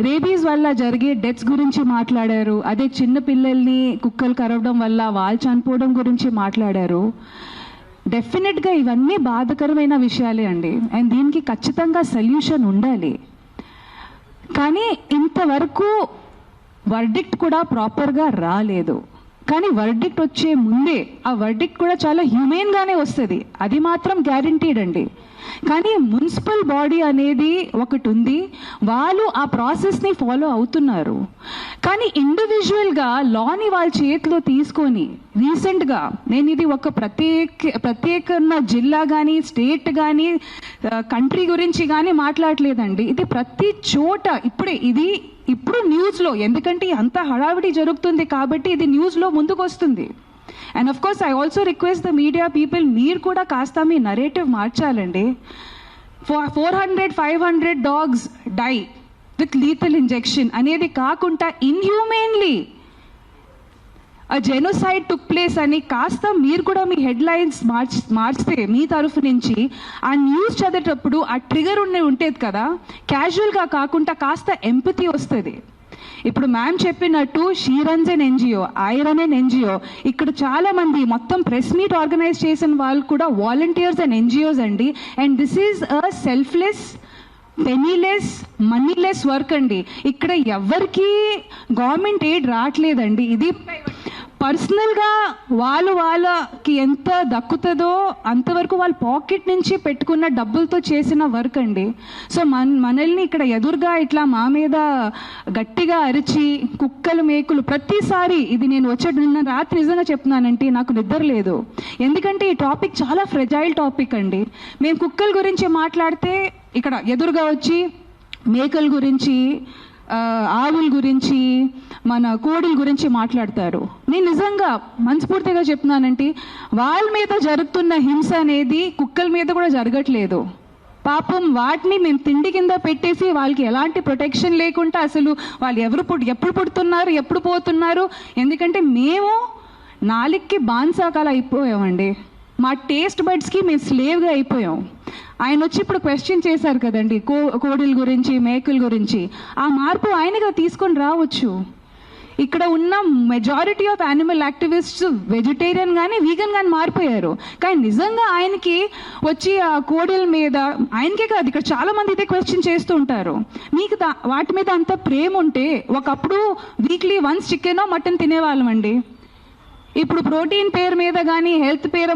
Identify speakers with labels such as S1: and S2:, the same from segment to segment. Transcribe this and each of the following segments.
S1: Rabies వల్ల జరిగే deaths గురించి మాట్లాడారు. అదే చిన్న పిల్లల్ని కుక్కలు కరవడం వల్ల వాళ్ళు చనిపోవడం గురించి మాట్లాడారు. డెఫినెట్గా ఇవన్నీ బాధకరమైన విషయాలే అండి. అండ్ దీనికి ఖచ్చితంగా సొల్యూషన్ ఉండాలి. కానీ ఇంతవరకు వర్డిక్ట్ కూడా ప్రాపర్గా రాలేదు. కానీ వర్డిక్ట్ వచ్చే ముందే ఆ వర్డిక్ట్ కూడా చాలా హ్యూమెన్గానే వస్తుంది. అది మాత్రం గ్యారంటీడ్ అండి. కానీ మున్సిపల్ బాడీ అనేది ఒకటి ఉంది వాళ్ళు ఆ ప్రాసెస్ని ఫాలో అవుతున్నారు. కానీ ఇండివిజువల్గా లాని వాళ్ళ చేతిలో తీసుకొని రీసెంట్గా నేను ఇది ఒక ప్రత్యేక ప్రత్యేకమైన జిల్లా కానీ స్టేట్ కానీ కంట్రీ గురించి కానీ మాట్లాడలేదండి. ఇది ప్రతి చోట ఇప్పుడే ఇది ఇప్పుడు న్యూస్లో ఎందుకంటే అంత హడావిడి జరుగుతుంది కాబట్టి ఇది న్యూస్లో ముందుకు వస్తుంది and of course I also request the media people మీరు కూడా కాస్త మీ narrative మార్చాలండి. Four hundred five hundred dogs die with lethal injection అనేది కాకుండా ఇన్హ్యూమెన్లీ ఆ జెనోసైడ్ టుక్ ప్లేస్ అని కాస్త మీరు కూడా మీ హెడ్ లైన్స్ మార్చ్ మార్చితే మీ తరఫు నుంచి ఆ న్యూస్ చదివేటప్పుడు ఆ ట్రిగర్ ఉండే ఉంటుంది కదా. క్యాజువల్గా కాకుండా కాస్త ఎంపతి వస్తుంది. ఇప్పుడు మ్యామ్ చెప్పినట్టు షీరన్స్ ఎన్ ఎన్జిఓ ఐరన్ ఎన్ ఎన్జిఓ ఇక్కడ చాలా మంది మొత్తం ప్రెస్ మీట్ ఆర్గనైజ్ చేసిన వాళ్ళు కూడా వాలంటీర్స్ అండ్ ఎన్జిఓస్ అండి. And this is a selfless penniless moneyless work అండి. ఇక్కడ ఎవరికి గవర్నమెంట్ ఎయిడ్ రావట్లేదండి ఇది పర్సనల్గా వాళ్ళు వాళ్ళకి ఎంత దక్కుతుందో అంతవరకు వాళ్ళ పాకెట్ నుంచి పెట్టుకున్న డబ్బులతో చేసిన వర్క్ అండి. సో మన మనల్ని ఇక్కడ ఎదురుగా ఇట్లా మా మీద గట్టిగా అరిచి కుక్కలు మేకులు ప్రతిసారి ఇది నేను వచ్చే నిన్న రాత్రి నిజంగా చెప్తున్నానంటే నాకు నిద్ర లేదు. ఎందుకంటే ఈ టాపిక్ చాలా ఫ్రెజైల్ టాపిక్ అండి. మేము కుక్కల గురించి మాట్లాడితే ఇక్కడ ఎదురుగా వచ్చి మేకల గురించి ఆవుల గురించి మన కోడిల గురించి మాట్లాడతారు. నేను నిజంగా మనస్ఫూర్తిగా చెప్తున్నానంటే వాళ్ళ మీద జరుగుతున్న హింస అనేది కుక్కల మీద కూడా జరగట్లేదు. పాపం వాటిని మేము తిండి కింద పెట్టేసి వాళ్ళకి ఎలాంటి ప్రొటెక్షన్ లేకుండా అసలు వాళ్ళు ఎవరు పుట్ ఎప్పుడు పుడుతున్నారు ఎప్పుడు పోతున్నారు? ఎందుకంటే మేము నాలుగుకి బాన్సాకాల అయిపోయామండి. మా టేస్ట్ బడ్స్కి మేము స్లేవ్గా అయిపోయాం. ఆయన వచ్చి ఇప్పుడు క్వశ్చన్ చేశారు కదండి కో కోడిల గురించి మేకల గురించి. ఆ మార్పు ఆయనగా తీసుకొని రావచ్చు. ఇక్కడ ఉన్న majority of animal activists vegetarian కానీ వీగన్ కానీ మారిపోయారు. కానీ నిజంగా ఆయనకి వచ్చి ఆ కోడెల మీద ఆయనకే కాదు ఇక్కడ చాలా మంది ఇదే క్వశ్చన్ చేస్తూ ఉంటారు. మీకు దా- వాటి మీద అంత ప్రేమ ఉంటే ఒకప్పుడు వీక్లీ వన్స్ చికెనో మటన్ తినేవాళ్ళం అండి ఇప్పుడు ప్రోటీన్ పేరు మీద కానీ హెల్త్ పేరు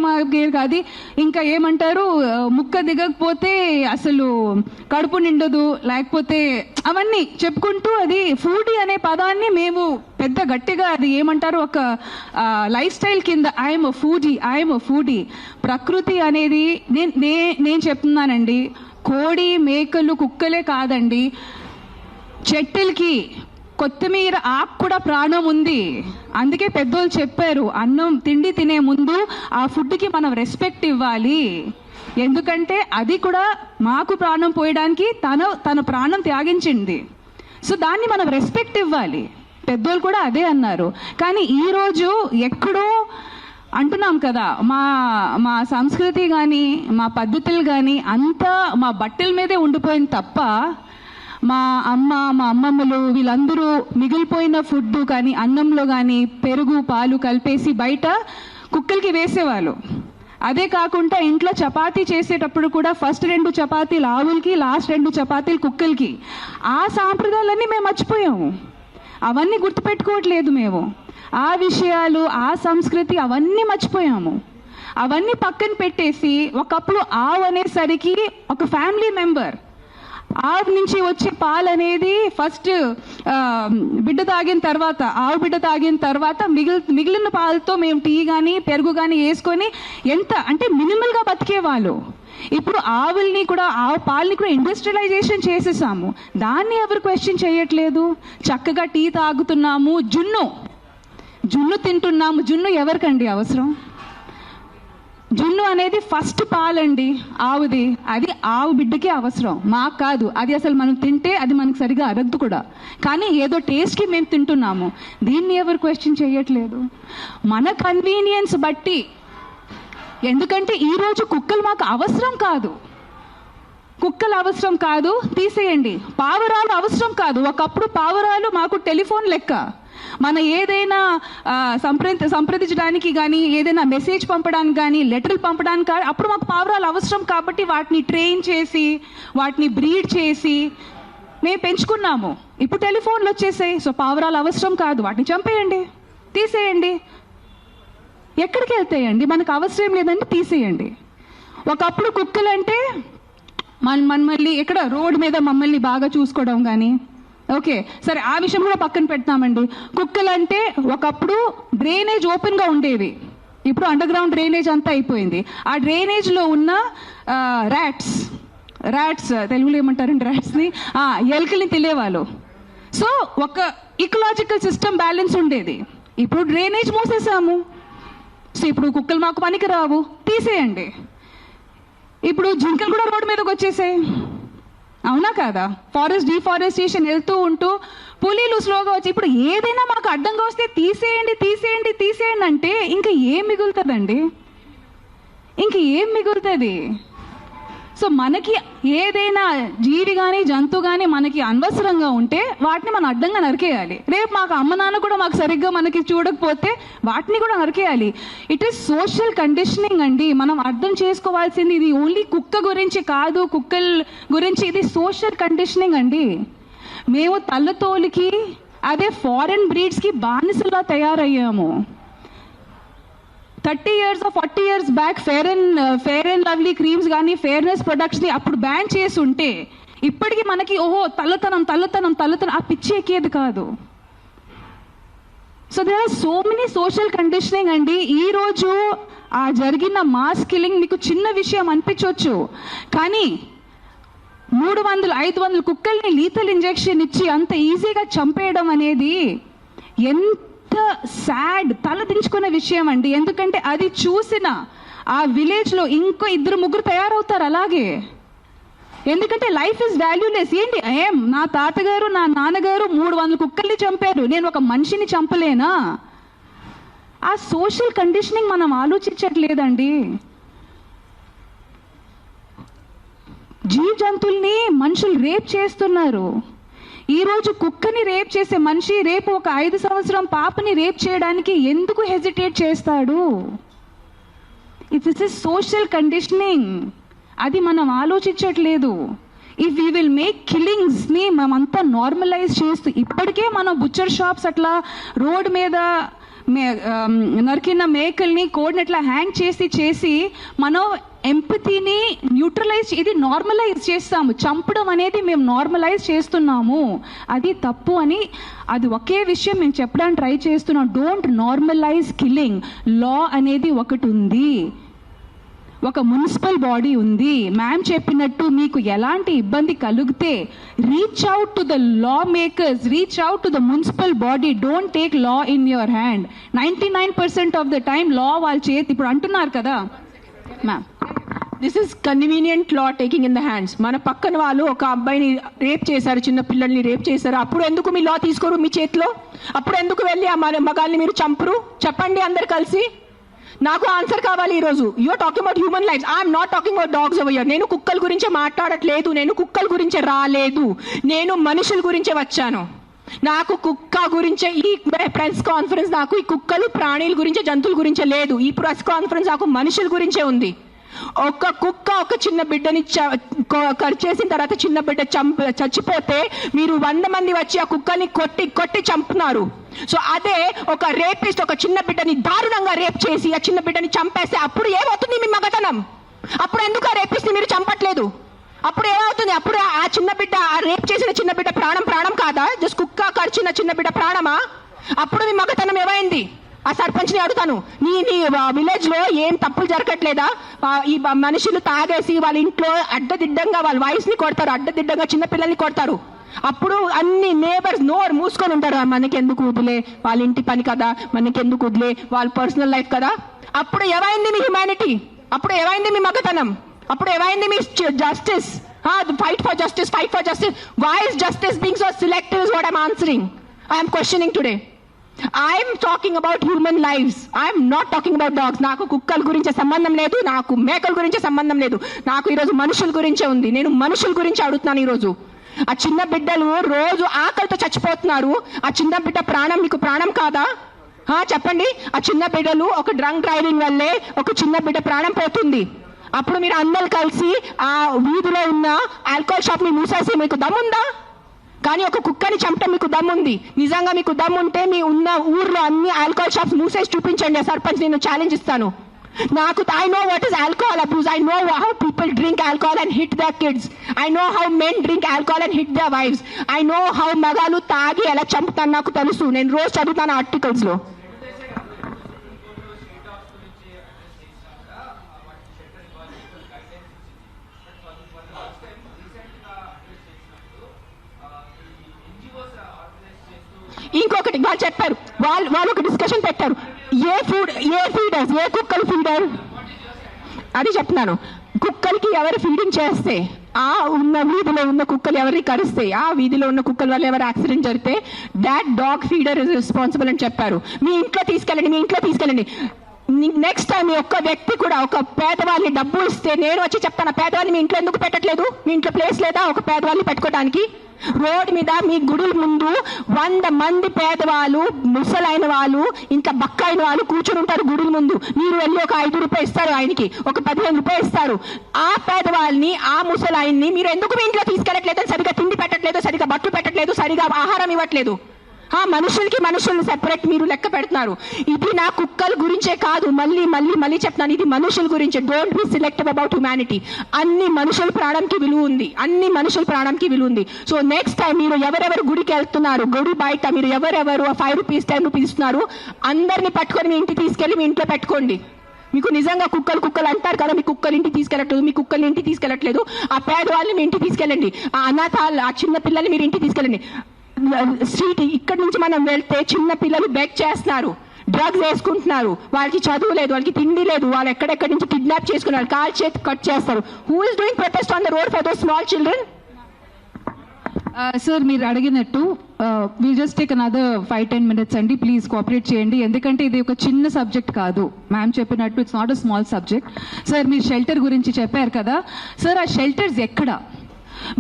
S1: కాదు ఇంకా ఏమంటారు ముక్క దిగకపోతే అసలు కడుపు నిండదు లేకపోతే అవన్నీ చెప్పుకుంటూ అది ఫూడీ అనే పదాన్ని మేము పెద్ద గట్టిగా అది ఏమంటారు ఒక లైఫ్ స్టైల్ కింద ఐఎమ్ ఫూడీ ఐఎమ్ ఫూడీ ప్రకృతి అనేది నేను నే నేను చెప్తున్నానండి కోడి మేకలు కుక్కలే కాదండి చెట్టులకి కొత్తిమీర ఆకు కూడా ప్రాణం ఉంది. అందుకే పెద్దోళ్ళు చెప్పారు అన్నం తిండి తినే ముందు ఆ ఫుడ్కి మనం రెస్పెక్ట్ ఇవ్వాలి. ఎందుకంటే అది కూడా మాకు ప్రాణం పోయడానికి తన తన ప్రాణం త్యాగించింది. సో దాన్ని మనం రెస్పెక్ట్ ఇవ్వాలి. పెద్దోళ్ళు కూడా అదే అన్నారు. కానీ ఈరోజు ఎక్కడో అంటున్నాం కదా మా మా సంస్కృతి కానీ మా పద్ధతులు కానీ అంతా మా బట్టల మీదే ఉండిపోయింది తప్ప మా అమ్మ మా అమ్మమ్మలు వీళ్ళందరూ మిగిలిపోయిన ఫుడ్ కానీ అన్నంలో కానీ పెరుగు పాలు కలిపేసి బయట కుక్కలకి వేసేవాళ్ళు. అదే కాకుండా ఇంట్లో చపాతీ చేసేటప్పుడు కూడా ఫస్ట్ రెండు చపాతీలు ఆవులకి లాస్ట్ రెండు చపాతీలు కుక్కలకి. ఆ సాంప్రదాయాలన్నీ మేము మర్చిపోయాము. అవన్నీ గుర్తుపెట్టుకోవట్లేదు మేము. ఆ విషయాలు ఆ సంస్కృతి అవన్నీ మర్చిపోయాము. అవన్నీ పక్కన పెట్టేసి ఒకప్పుడు ఆవు అనేసరికి ఒక ఫ్యామిలీ మెంబర్. ఆవు నుంచి వచ్చే పాలు అనేది ఫస్ట్ బిడ్డ తాగిన తర్వాత ఆవు బిడ్డ తాగిన తర్వాత మిగిలి మిగిలిన పాలతో మేము టీ కానీ పెరుగు కానీ వేసుకొని ఎంత అంటే మినిమల్గా బతికేవాళ్ళు. ఇప్పుడు ఆవుల్ని కూడా ఆవు పాలని కూడా ఇండస్ట్రియలైజేషన్ చేసేసాము. దాన్ని ఎవరు క్వశ్చన్ చేయట్లేదు. చక్కగా టీ తాగుతున్నాము. జున్ను. జున్ను తింటున్నాము. జున్ను ఎవరికండి అవసరం? జున్ను అనేది ఫస్ట్ పాలండి ఆవుది. అది ఆవు బిడ్డకి అవసరం. మాకు కాదు. అది అసలు మనం తింటే అది మనకు సరిగా అరగదు కూడా. కానీ ఏదో టేస్ట్కి మేము తింటున్నాము. దీన్ని ఎవరు క్వశ్చన్ చేయట్లేదు. మన కన్వీనియన్స్ బట్టి. ఎందుకంటే ఈరోజు కుక్కలు మాకు అవసరం కాదు. కుక్కలు అవసరం కాదు. తీసేయండి. పావురాలు అవసరం కాదు. ఒకప్పుడు పావురాలు మాకు టెలిఫోన్ లెక్క. మన ఏదైనా సంప్ర సంప్రదించడానికి కానీ ఏదైనా మెసేజ్ పంపడానికి కానీ లెటర్లు పంపడానికి కానీ అప్పుడు మాకు పావురాలు అవసరం కాబట్టి వాటిని ట్రైన్ చేసి వాటిని బ్రీడ్ చేసి మేము పెంచుకున్నాము. ఇప్పుడు టెలిఫోన్లు వచ్చేసాయి. సో పావురాలు అవసరం కాదు. వాటిని చంపేయండి. తీసేయండి. ఎక్కడికి వెళ్తాయండి? మనకు అవసరం లేదండి తీసేయండి. ఒకప్పుడు కుక్కలంటే మన మళ్ళీ ఇక్కడ రోడ్డు మీద మమ్మల్ని బాగా చూసుకోవడం కానీ ఓకే సరే ఆ విషయం కూడా పక్కన పెడతామండి. కుక్కలంటే ఒకప్పుడు డ్రైనేజ్ ఓపెన్గా ఉండేవి. ఇప్పుడు అండర్ గ్రౌండ్ డ్రైనేజ్ అంతా అయిపోయింది. ఆ డ్రైనేజ్లో ఉన్న ర్యాట్స్ ర్యాట్స్ తెలుగులో ఏమంటారండి ర్యాట్స్ని ఎలుకల్ని తెలియవాళ్ళు. సో ఒక ఇకలాజికల్ సిస్టమ్ బ్యాలెన్స్ ఉండేది. ఇప్పుడు డ్రైనేజ్ మూసేసాము సో ఇప్పుడు కుక్కలు మాకు పనికి రావు తీసేయండి. ఇప్పుడు జింకలు కూడా రోడ్డు మీదకి వచ్చేసాయి. అవునా కాదా? ఫారెస్ట్ డిఫారెస్టేషన్ వెళ్తూ ఉంటూ పులీలు స్లోగా వచ్చి ఇప్పుడు ఏదైనా మాకు అడ్డంగా వస్తే తీసేయండి తీసేయండి తీసేయండి అంటే ఇంకా ఏం మిగులుతుందండి? ఇంక ఏం మిగులుతుంది? సో మనకి ఏదైనా జీవి కానీ జంతువు కానీ మనకి అనవసరంగా ఉంటే వాటిని మనం అడ్డంగా నరికేయాలి. రేపు మాకు అమ్మ నాన్న కూడా మాకు సరిగ్గా మనకి చూడకపోతే వాటిని కూడా నరికేయాలి. ఇట్ ఈస్ సోషల్ కండిషనింగ్ అండి. మనం అర్థం చేసుకోవాల్సింది ఇది ఓన్లీ కుక్క గురించి కాదు కుక్కల గురించి ఇది సోషల్ కండిషనింగ్ అండి. మేము తల్లతోలికి అదే ఫారెన్ బ్రీడ్స్కి బానిసలా తయారయ్యాము. Thirty years forty years back fair and fair and lovely creams కానీ ఫేర్నెస్ ప్రొడక్ట్స్ని అప్పుడు బ్యాన్ చేసి ఉంటే ఇప్పటికీ మనకి ఓహో తల్లతనం తల్లతనం తల్లతనం ఆ పిచ్చి ఎక్కేది కాదు. So there are so many social conditioning అండి. ఈ రోజు ఆ జరిగిన మాస్ కిల్లింగ్ మీకు చిన్న విషయం అనిపించవచ్చు కానీ మూడు వందలు ఐదు వందల కుక్కల్ని లీతల్ ఇంజెక్షన్ ఇచ్చి అంత ఈజీగా చంపేయడం అనేది ఎంత సాడ్ తలదించుకునే విషయం అండి ఎందుకంటే అది చూసిన ఆ విలేజ్లో ఇంకో ఇద్దరు ముగ్గురు తయారవుతారు అలాగే. ఎందుకంటే లైఫ్ ఇస్ వాల్యూలెస్ ఏంటి? ఏం? నా తాతగారు నా నాన్నగారు మూడు వందల కుక్కల్ని చంపారు. నేను ఒక మనిషిని చంపలేనా? ఆ సోషల్ కండిషనింగ్ మనం ఆలోచించట్లేదండి. జీవ జంతువుల్ని మనుషులు రేప్ చేస్తున్నారు. ఈరోజు కుక్కని రేప్ చేసే మనిషి రేపు ఒక ఐదు సంవత్సరం పాపని రేప్ చేయడానికి ఎందుకు హెజిటేట్ చేస్తాడు? ఇట్ ఇస్ సోషల్ కండిషనింగ్ అది మనం ఆలోచించట్లేదు. ఇఫ్ యూ విల్ మేక్ కిల్లింగ్స్ని మేమంతా నార్మలైజ్ చేస్తూ ఇప్పటికే మనం బుచ్చర్ షాప్స్ అట్లా రోడ్ మీద నరికిన మేకల్ని కోడిని అట్లా హ్యాంగ్ చేసి చేసి మనం ఎంపతిని న్యూట్రలైజ్ ఇది నార్మలైజ్ చేస్తాము. చంపడం అనేది మేము నార్మలైజ్ చేస్తున్నాము. అది తప్పు అని అది ఒకే విషయం మేము చెప్పడానికి ట్రై చేస్తున్నాం. డోంట్ నార్మలైజ్ కిల్లింగ్ లా అనేది ఒకటి ఉంది. ఒక మున్సిపల్ బాడీ ఉంది. మ్యామ్ చెప్పినట్టు మీకు ఎలాంటి ఇబ్బంది కలిగితే reach out to the law makers reach out to the municipal body don't take law in your hand ninety nine percent of the time law వాళ్ళ చేతి ఇప్పుడు అంటున్నారు కదా. Ma'am
S2: this is convenient law taking in the hands మన పక్కన వాళ్ళు ఒక అబ్బాయిని రేప్ చేశారు చిన్న పిల్లల్ని రేప్ చేశారు. అప్పుడు ఎందుకు మీ లా తీసుకోరు మీ చేతిలో? అప్పుడు ఎందుకు వెళ్ళి ఆ మన మగాల్ని మీరు చంపరు? చెప్పండి అందరు కలిసి. నాకు ఆన్సర్ కావాలి ఈరోజు. You're talking about human life I'm not talking about dogs over నేను కుక్కల గురించి మాట్లాడట్లేదు. నేను కుక్కల గురించే రాలేదు. నేను మనుషుల గురించే వచ్చాను. నాకు కుక్క గురించే ఈ ప్రెస్ కాన్ఫరెన్స్ నాకు ఈ కుక్కలు ప్రాణుల గురించి జంతువుల గురించే లేదు. ఈ ప్రెస్ కాన్ఫరెన్స్ నాకు మనుషుల గురించే ఉంది. ఒక కుక్క ఒక చిన్న బిడ్డని చ- చేసిన తర్వాత చిన్న బిడ్డ చంప చచ్చిపోతే మీరు వంద మంది వచ్చి ఆ కుక్కని కొట్టి కొట్టి చంపుతున్నారు. సో అదే ఒక రేపిస్ట్ ఒక చిన్న బిడ్డని దారుణంగా రేప్ చేసి ఆ చిన్న బిడ్డని చంపేస్తే అప్పుడు ఏమవుతుంది మీ మగతనం? అప్పుడు ఎందుకు ఆ రేపిస్ట్ మీరు చంపట్లేదు? అప్పుడు ఏమవుతుంది? అప్పుడు ఆ చిన్న బిడ్డ ఆ రేప్ చేసిన చిన్న బిడ్డ ప్రాణం ప్రాణం కాదా? జస్ట్ కుక్క కరిచిన చిన్న బిడ్డ ప్రాణమా? అప్పుడు మీ మగతనం ఏమైంది? ఆ సర్పంచ్ని అడుగుతాను. నీ నీ విలేజ్లో ఏం తప్పులు జరగట్లేదా? ఈ మనుషులు తాగేసి వాళ్ళ ఇంట్లో అడ్డదిడ్డంగా వాళ్ళ వయసుని కొడతారు అడ్డదిడ్డంగా చిన్నపిల్లల్ని కొడతారు. అప్పుడు అన్ని నేబర్స్ నోరు మూసుకొని ఉంటారు. మనకెందుకు వదిలే వాళ్ళ ఇంటి పని కదా? మనకెందుకు వదిలే వాళ్ళ పర్సనల్ లైఫ్ కదా? అప్పుడు ఏమైంది మీ హ్యుమానిటీ అప్పుడు ఏమైంది మీ మగతనం? అప్పుడు ఏమైంది మీ justice fight for justice fight for justice why is justice being so selective is what I'm answering I'm questioning today I'm talking about human lifes I'm not talking about dogs నాకు కుక్కల గురించి సంబంధం లేదు నాకు మేకల గురించి సంబంధం లేదు. నాకు ఈరోజు మనుషుల గురించే ఉంది. నేను మనుషుల గురించి అడుగుతున్నాను ఈరోజు. ఆ చిన్న బిడ్డలు రోజు ఆకలితో చచ్చిపోతున్నారు. ఆ చిన్న బిడ్డ ప్రాణం మీకు ప్రాణం కాదా? చెప్పండి. ఆ చిన్న బిడ్డలు ఒక డ్రంక్ డ్రైవింగ్ వల్లే ఒక చిన్న బిడ్డ ప్రాణం పోతుంది. అప్పుడు మీరు అందరు కలిసి ఆ వీధిలో ఉన్న ఆల్కహాల్ షాప్ని మూసేసి మీకు దమ్ముందా? కానీ ఒక కుక్కని చంపటం మీకు దమ్ముంది. నిజంగా మీకు దమ్ముంటే మీ ఉన్న ఊర్లో అన్ని ఆల్కహాల్ షాప్స్ మూసేసి చూపించండి ఆ సర్పంచ్ నేను ఛాలెంజ్ ఇస్తాను. నాకు I know what is alcohol abuse I know how people drink alcohol and hit the kids I know how men drink alcohol and hit the wifes I know how మగాలు తాగి ఎలా చంపుతాను నాకు తెలుసు. నేను రోజు చదువుతాను ఆర్టికల్స్ ఇంకొకటి వాళ్ళు చెప్పారు. వాళ్ళు వాళ్ళు ఒక డిస్కషన్ పెట్టారు. ఏ ఫుడ్ ఏ ఫీడర్స్ ఏ కుక్కలు ఫీడర్ అది చెప్తున్నాను. కుక్కలకి ఎవరు ఫీడింగ్ చేస్తే ఆ ఉన్న వీధిలో ఉన్న కుక్కలు ఎవరిని కరిస్తే ఆ వీధిలో ఉన్న కుక్కల వల్ల ఎవరు యాక్సిడెంట్ జరిగితే that dog feeder is responsible అని చెప్పారు. మీ ఇంట్లో తీసుకెళ్ళండి మీ ఇంట్లో తీసుకెళ్ళండి. నెక్స్ట్ టైం మీ ఒక్క వ్యక్తి కూడా ఒక పేదవాళ్ళని డబ్బు ఇస్తే నేను వచ్చి చెప్తాను పేదవాళ్ళని మీ ఇంట్లో ఎందుకు పెట్టట్లేదు? మీ ఇంట్లో ప్లేస్ లేదా? ఒక పేదవాళ్ళని పెట్టుకోవడానికి రోడ్ మీద మీ గుడుల ముందు వంద మంది పేదవాళ్ళు ముసలైన వాళ్ళు ఇంకా బక్కైన వాళ్ళు కూర్చుని ఉంటారు గుడుల ముందు. మీరు వెళ్ళి ఒక ఐదు రూపాయలు ఇస్తారు ఆయనకి ఒక పదిహేను రూపాయలు ఇస్తారు. ఆ పేదవాళ్ళని ఆ ముసలాయన్ని మీరు ఎందుకు మీ ఇంట్లో తీసుకెళ్ళట్లేదు? సరిగా తిండి పెట్టట్లేదు సరిగా బట్టు పెట్టట్లేదు సరిగా ఆహారం ఇవ్వట్లేదు. ఆ మనుషులకి మనుషులను సెపరేట్ మీరు లెక్క పెడుతున్నారు. ఇది నా కుక్కల గురించే కాదు. మళ్ళీ మళ్ళీ మళ్ళీ చెప్తున్నాను. ఇది మనుషుల గురించి. Don't be select about humanity అన్ని మనుషుల ప్రాణంకి విలువ ఉంది. అన్ని మనుషుల ప్రాణంకి విలువ ఉంది. సో నెక్స్ట్ టైం మీరు ఎవరెవరు గుడికి వెళ్తున్నారు గుడి బయట మీరు ఎవరెవరు ఫైవ్ రూపీస్ టెన్ రూపీస్ ఇస్తున్నారు అందరిని పట్టుకొని మీ ఇంటికి తీసుకెళ్ళి మీ ఇంట్లో పెట్టుకోండి. మీకు నిజంగా కుక్కలు కుక్కలు అంటారు కదా మీ కుక్కలు ఇంటికి తీసుకెళ్ళట్లేదు మీ కుక్కలు ఇంటికి తీసుకెళ్ళట్లేదు. ఆ పేదవాళ్ళని మీ ఇంటికి తీసుకెళ్ళండి. ఆ అనాథాలు ఆ చిన్న పిల్లల్ని మీరు ఇంటికి తీసుకెళ్ళండి. స్ట్రీట్ ఇక్కడ నుంచి మనం వెళ్తే చిన్న పిల్లలు బెక్ చేస్తున్నారు డ్రగ్స్ వేసుకుంటున్నారు. వాళ్ళకి చదువు లేదు వాళ్ళకి తిండి లేదు వాళ్ళు ఎక్కడెక్కడి నుంచి కిడ్నాప్ చేసుకున్నారు. కాల్ చేతి కట్ చేస్తారు. Who is doing protest on the road for those small children
S1: sir మీరు అడిగినట్టు we just take another five ten minutes అండి. ప్లీజ్ కోఆపరేట్ చేయండి. ఎందుకంటే ఇది ఒక చిన్న సబ్జెక్ట్ కాదు. మ్యామ్ చెప్పినట్టు it's not a small subject sir మీరు షెల్టర్ గురించి చెప్పారు కదా. సార్ ఆ షెల్టర్స్ ఎక్కడ?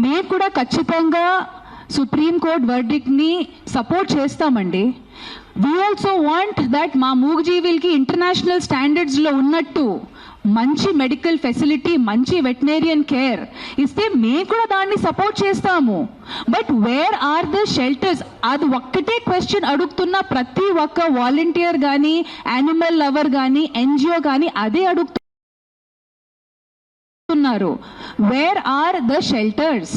S1: మేము కూడా ఖచ్చితంగా సుప్రీం కోర్ట్ సపోర్ట్ చేస్తామండి. వీ ఆల్సో వాంట్ దట్ మా మూగజీవులకి ఇంటర్నేషనల్ స్టాండర్డ్స్లో ఉన్నట్టు మంచి మెడికల్ ఫెసిలిటీ మంచి వెటనేరియన్ కేర్ ఇస్తే మేము కూడా దాన్ని సపోర్ట్ చేస్తాము. But where are the shelters అది ఒక్కటే క్వశ్చన్ అడుగుతున్న ప్రతి ఒక్క వాలంటీర్ కానీ యానిమల్ లవర్ కానీ ఎన్జిఓ కానీ అదే అడుగుతున్నారు. Where are the shelters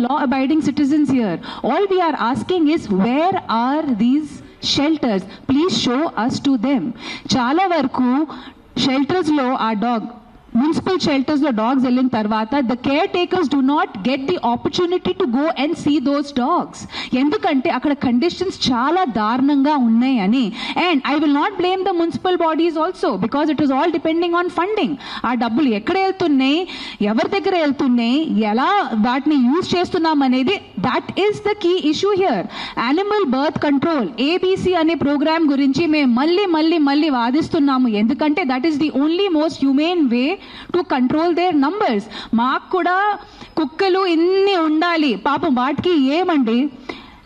S1: Decision we are all law abiding citizens here. All we are asking is where are these shelters? Please show us to them. చాలా వరకు షెల్టర్స్ లో ఆ dog municipal షెల్టర్స్లో dogs వెళ్ళిన తర్వాత the care takers do not get the opportunity to go and see those dogs ఎందుకంటే అక్కడ conditions చాలా దారుణంగా ఉన్నాయని. And I will not blame the municipal bodies also because it is all depending on funding ఆ డబ్బులు ఎక్కడ వెళ్తున్నాయి? ఎవరి దగ్గర వెళ్తున్నాయి? ఎలా వాటిని యూజ్ చేస్తున్నాం అనేది that is the key issue here animal birth control ABC అనే ప్రోగ్రామ్ గురించి మేము మళ్ళీ మళ్ళీ మళ్ళీ వాదిస్తున్నాము. ఎందుకంటే that is the only most humane way to control their numbers మాకు కూడా కుక్కలు ఇన్ని ఉండాలి. పాపం వాటికి ఏమండి?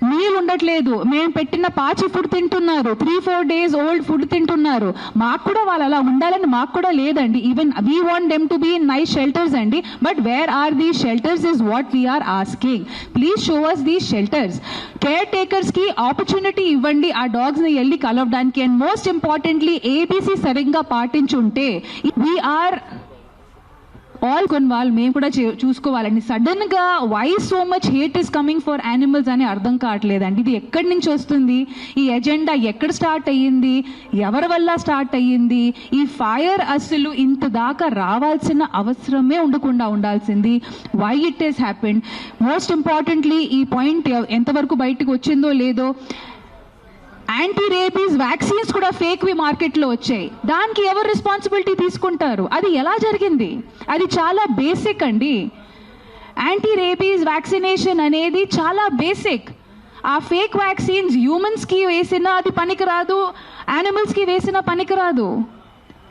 S1: నీళ్ళు ఉండట్లేదు మేము పెట్టిన పాచి ఫుడ్ తింటున్నారు. Three four days old food తింటున్నారు. మాకు కూడా వాళ్ళు అలా ఉండాలని మాకు కూడా లేదండి. Even we want them to be nice shelters అండి. But where are the shelters is what we're asking please show us the shelters care టేకర్స్కి opportunity ఇవ్వండి. ఆ డాగ్స్ని వెళ్ళి కలవడానికి. అండ్ మోస్ట్ ఇంపార్టెంట్లీ ఏబీసీ సరిగ్గా పాటించుంటే వీఆర్ ఆల్ కొన్ని వాళ్ళు మేము కూడా చే- చూసుకోవాలండి. సడన్గా why so much hate is coming for animals అని అర్థం కావట్లేదండి. ఇది ఎక్కడి నుంచి వస్తుంది? ఈ ఎజెండా ఎక్కడ స్టార్ట్ అయ్యింది? ఎవరి వల్ల స్టార్ట్ అయ్యింది? ఈ ఫైర్ అసలు ఇంత దాకా రావాల్సిన అవసరమే ఉండకుండా ఉండాల్సింది. Why it is happened most importantly ఈ పాయింట్ ఎంతవరకు బయటకు వచ్చిందో లేదో యాంటీ రేబీస్ వ్యాక్సిన్స్ కూడా ఫేక్ వి మార్కెట్లో వచ్చాయి. దానికి ఎవరు రెస్పాన్సిబిలిటీ తీసుకుంటారు? అది ఎలా జరిగింది? అది చాలా బేసిక్ అండి. యాంటీ రేబీస్ వ్యాక్సినేషన్ అనేది చాలా బేసిక్ ఆ ఫేక్ వ్యాక్సిన్స్ హ్యూమన్స్కి వేసినా అది పనికిరాదు యానిమల్స్కి వేసినా పనికిరాదు.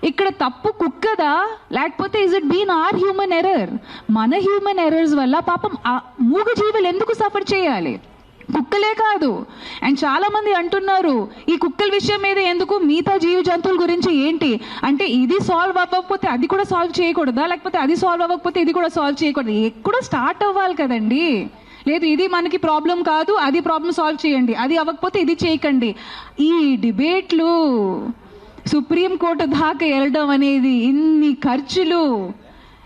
S1: ఇక్కడ తప్పు కుక్కదా? లేకపోతే is it been or human error మన హ్యూమన్ ఎర్రర్స్ వల్ల పాపం ఆ మూగ జీవులు ఎందుకు సఫర్ చేయాలి? కుక్కలే కాదు. అండ్ చాలామంది అంటున్నారు ఈ కుక్కల విషయం మీద ఎందుకు మిగతా జీవ జంతువుల గురించి ఏంటి? అంటే ఇది సాల్వ్ అవ్వకపోతే అది కూడా సాల్వ్ చేయకూడదా? లేకపోతే అది సాల్వ్ అవ్వకపోతే ఇది కూడా సాల్వ్ చేయకూడదు? ఎక్కడో స్టార్ట్ అవ్వాలి కదండి. లేదు ఇది మనకి ప్రాబ్లం కాదు అది ప్రాబ్లం సాల్వ్ చేయండి. అది అవ్వకపోతే ఇది చేయకండి. ఈ డిబేట్లు సుప్రీంకోర్టు దాకా వెళ్ళడం అనేది ఇన్ని ఖర్చులు.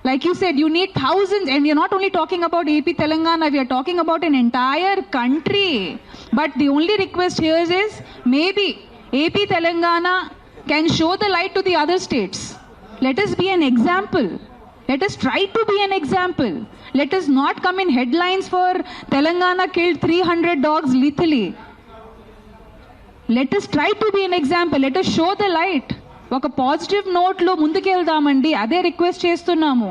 S1: Like you said, you need thousands, and we are not only talking about AP Telangana, we are talking about an entire country. But the only request here is maybe AP Telangana can show the light to the other states. Let us be an example. Let us try to be an example. Let us not come in headlines for Telangana killed 300 dogs lethally. Let us try to be an example. Let us show the light. ఒక positive నోట్లో ముందుకెళ్దామండి అదే request చేస్తున్నాము.